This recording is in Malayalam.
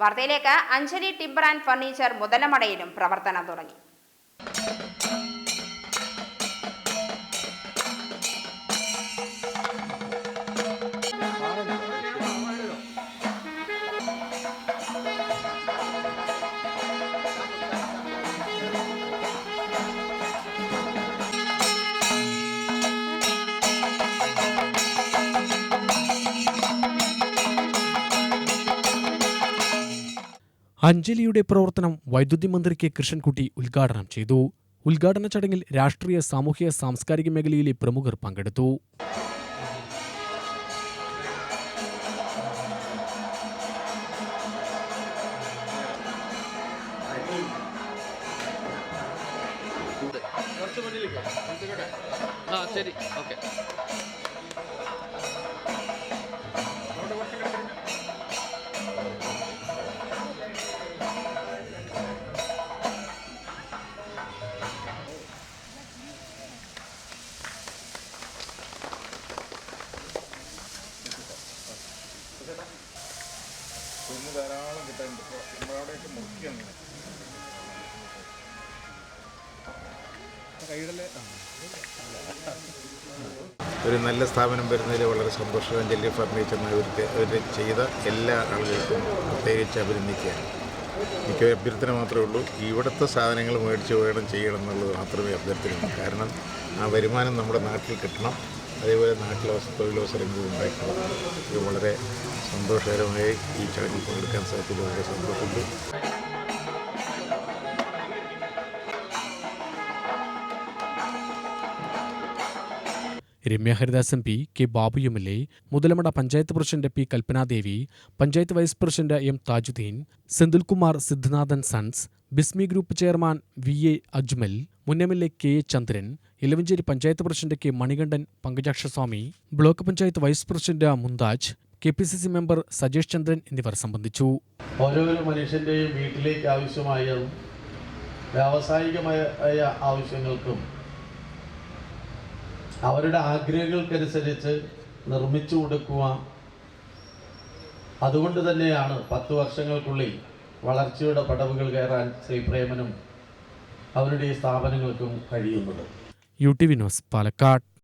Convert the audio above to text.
വാർത്തയിലേക്ക് അഞ്ജലി ടിമ്പർ ആൻഡ് ഫർണിച്ചർ മുതലമടയിലും പ്രവർത്തനം തുടങ്ങി. അഞ്ജലിയുടെ പ്രവർത്തനം വൈദ്യുതി മന്ത്രി കെ. കൃഷ്ണൻകുട്ടി ഉദ്ഘാടനം ചെയ്തു. ഉദ്ഘാടന ചടങ്ങിൽ രാഷ്ട്രീയ സാമൂഹ്യ സാംസ്കാരിക മേഖലയിലെ പ്രമുഖർ പങ്കെടുത്തു. ശരി. ഓക്കെ. ധാരാളം കിട്ടാനുണ്ട്. ഇപ്പോൾ നമ്മളവിടെയൊക്കെ മുറിക്കുകയാണ് ഒരു നല്ല സ്ഥാപനം വരുന്നതിൽ വളരെ സന്തോഷം. ജെല്ലി ഫർണിച്ചർ അവർക്ക് അവർ ചെയ്ത എല്ലാ ആളുകൾക്കും പ്രത്യേകിച്ച് അഭിനന്ദിക്കുകയാണ്. എനിക്ക് അഭ്യർത്ഥന മാത്രമേ ഉള്ളൂ. ഇവിടുത്തെ സാധനങ്ങൾ മേടിച്ച് വേണം ചെയ്യണം എന്നുള്ളത് മാത്രമേ അഭ്യർത്ഥനയുള്ളൂ. കാരണം ആ വരുമാനം നമ്മുടെ നാട്ടിൽ കിട്ടണം. അതേപോലെ നാട്ടിലെ തൊഴിലവസരങ്ങളും ഉണ്ടാക്കണം ഇത് വളരെ സന്തോഷകരമായി ഈ ചടങ്ങിൽ പങ്കെടുക്കാൻ സാധിച്ചത് വളരെ സന്തോഷമുണ്ട്. Ramya M P. K. Babu M L A Muthalamada panchayat president P. Kalpanadevi panchayat vice president M. Thajudheen Senthilkumar Sidhanathan sons Bismi group chairman V. A. Ajmal മുൻ M L A K. A. Chandran Elavanchery panchayat president K. Manikandan Pankajakshaswamy block panchayat vice president Mumtaj K. P. C. C member Sajesh Chandran എന്നിവർ സംബന്ധിച്ചു. ഓരോരോ മനുഷ്യന്റെയും വീട്ടിലേക്ക് ആവശ്യമായ വ്യാവസായികമായ ആവശ്യങ്ങൾക്കും അവരുടെ ആഗ്രഹങ്ങൾക്കനുസരിച്ച് നിർമ്മിച്ചു കൊടുക്കുക അതുകൊണ്ട് തന്നെയാണ് പത്ത് വർഷങ്ങൾക്കുള്ളിൽ വളർച്ചയുടെ പടവുകൾ കയറാൻ ശ്രീ പ്രേമനും അവരുടെ സ്ഥാപനങ്ങൾക്കും കഴിയുന്നത്. U T Vinos Palakkad.